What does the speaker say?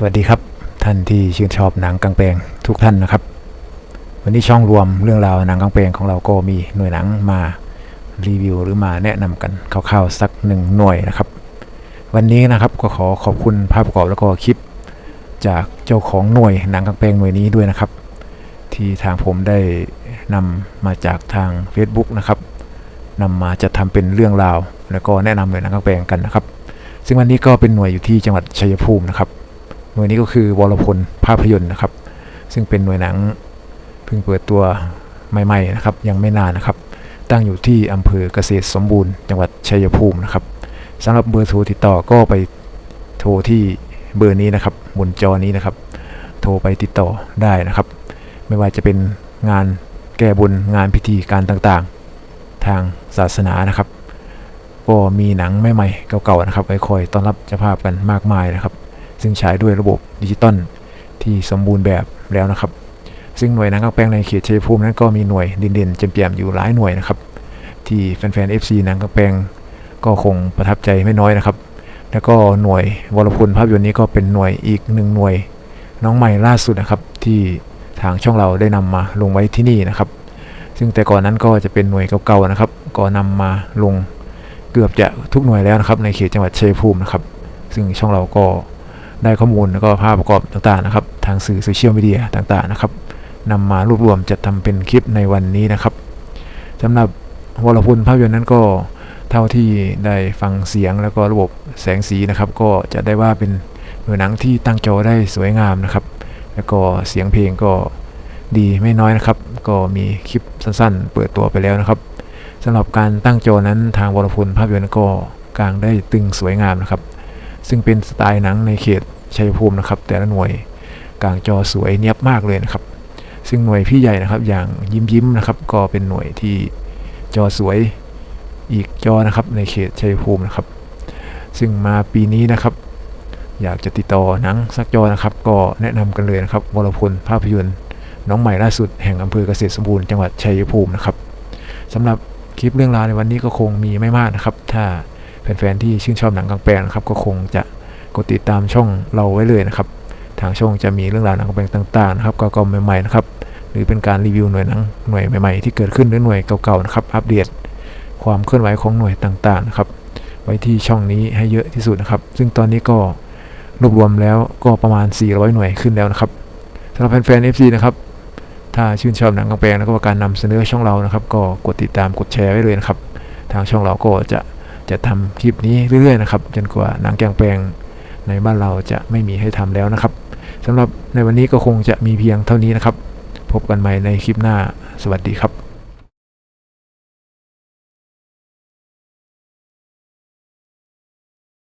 สวัสดีครับท่านที่ชื่นชอบหนังกางแปลงทุกท่านนะครับ วันนี้ช่องรวมเรื่องราวหนังกางแปลงของเราก็มีหน่วยหนังมารีวิวหรือมาแนะนำกันคร่าวๆสักหนึ่งหน่วยนะครับ วันนี้นะครับก็ขอขอบคุณภาพประกอบแล้วก็คลิป จากเจ้าของหน่วยหนังกางแปลงหน่วยนี้ด้วยนะครับ ที่ทางผมได้นำมาจากทาง Facebook นะครับนำมาจะทำเป็นเรื่องราว แล้วก็แนะนำหน่วยหนังกางแปลงกันนะครับ ซึ่งวันนี้ก็เป็นหน่วยอยู่ที่จังหวัดชัยภูมินะครับ น่วยนี้ก็คือวรพลภาพยนตร์นะครับ ซึ่งเป็นหน่วยหนังเพิ่งเปิดตัวใหม่ๆนะครับ ยังไม่นานนะครับ ตั้งอยู่ที่อำเภอเกษตรสมบูรณ์ จังหวัดชัยภูมินะครับสำหรับเบอร์โทรติดต่อก็ไปโทรที่เบอร์นี้นะครับบนจอนี้นะครับ โทรไปติดต่อได้นะครับ ไม่ว่าจะเป็นงานแก้บนงานพิธีการต่างๆ ทางศาสนานะครับ ก็มีหนังใหม่ๆเก่าๆนะครับไว้คอยต้อนรับเจ้าภาพกันมากมายนะครับ ซึ่งใช้ด้วยระบบดิจิตอลที่สมบูรณ์แบบแล้วนะครับ ซึ่งหน่วยนังกางแปลงในเขตชัยภูมินั้นก็มีหน่วยเด่นๆเจียมๆอยู่หลายหน่วยนะครับ ที่แฟนๆ FC นังกางแปลงก็คงประทับใจไม่น้อยนะครับ แล้วก็หน่วยวรพลภาพยนตร์นี้ก็เป็นหน่วยอีกหนึ่งหน่วย น้องใหม่ล่าสุดนะครับ ที่ทางช่องเราได้นำมาลงไว้ที่นี่นะครับ ซึ่งแต่ก่อนนั้นก็จะเป็นหน่วยเก่าๆนะครับ ก็นำมาลงเกือบจะทุกหน่วยแล้วนะครับ ในเขตจังหวัดชัยภูมินะครับ ซึ่งช่องเราก็ ได้ข้อมูลแล้วก็ภาพประกอบต่างๆนะครับ ทางสื่อโซเชียลมีเดียต่างๆนะครับนำมารวบรวมจัดทำเป็นคลิปในวันนี้นะครับสำหรับวรพลภาพยนตร์นั้นก็เท่าที่ได้ฟังเสียงแล้วก็ระบบแสงสีนะครับ ก็จะได้ว่าเป็นหน่วยหนังที่ตั้งจอได้สวยงามนะครับ แล้วก็เสียงเพลงก็ดีไม่น้อยนะครับ ก็มีคลิปสั้นๆ เปิดตัวไปแล้วนะครับสำหรับการตั้งจอนั้นทางวรพลภาพยนตร์ก็กลางได้ตึงสวยงามนะครับ ซึ่งเป็นสไตล์หนังในเขต ชัยภูมินะครับ แต่ละหน่วยกลางจอสวยเนียบมากเลยนะครับ ซึ่งหน่วยพี่ใหญ่นะครับ อย่างยิ้มยิ้มนะครับ ก็เป็นหน่วยที่จอสวยอีกจอนะครับ ในเขตชัยภูมินะครับ ซึ่งมาปีนี้นะครับ อยากจะติดต่อหนังสักจอนะครับ ก็แนะนำกันเลยนะครับวรพลภาพยนตร์น้องใหม่ล่าสุดแห่งอำเภอเกษตรสมบูรณ์จังหวัดชัยภูมินะครับสำหรับคลิปเรื่องราวในวันนี้ก็คงมีไม่มากนะครับ ถ้าแฟนๆที่ชื่นชอบหนังกลางแปลงนะครับ ก็คงจะ กดติดตามช่องเราไว้เลยนะครับ ทางช่องจะมีเรื่องราวหนังกลางแปลงต่างๆนะครับก็ๆใหม่ๆนะครับหรือเป็นการรีวิวหน่วยหนังหน่วยใหม่ๆที่เกิดขึ้นหรือหน่วยเก่าๆนะครับ อัปเดตความเคลื่อนไหวของหน่วยต่างๆนะครับ ไว้ที่ช่องนี้ให้เยอะที่สุดนะครับ ซึ่งตอนนี้ก็รวบรวมแล้วก็ประมาณ 400 หน่วยขึ้นแล้วนะครับสำหรับแฟนๆ FC นะครับ ถ้าชื่นชอบหนังกลางแปลงแล้วก็การนำเสนอช่องเรานะครับ ก็กดติดตามกดแชร์ไว้เลยนะครับ ทางช่องเราก็จะจะทำคลิปนี้เรื่อยๆนะครับ จนกว่าหนังกางแปลง ในบ้านเราจะไม่มีให้ทำแล้วนะครับสำหรับในวันนี้ก็คงจะมีเพียงเท่านี้นะครับ พบกันใหม่ในคลิปหน้า สวัสดีครับ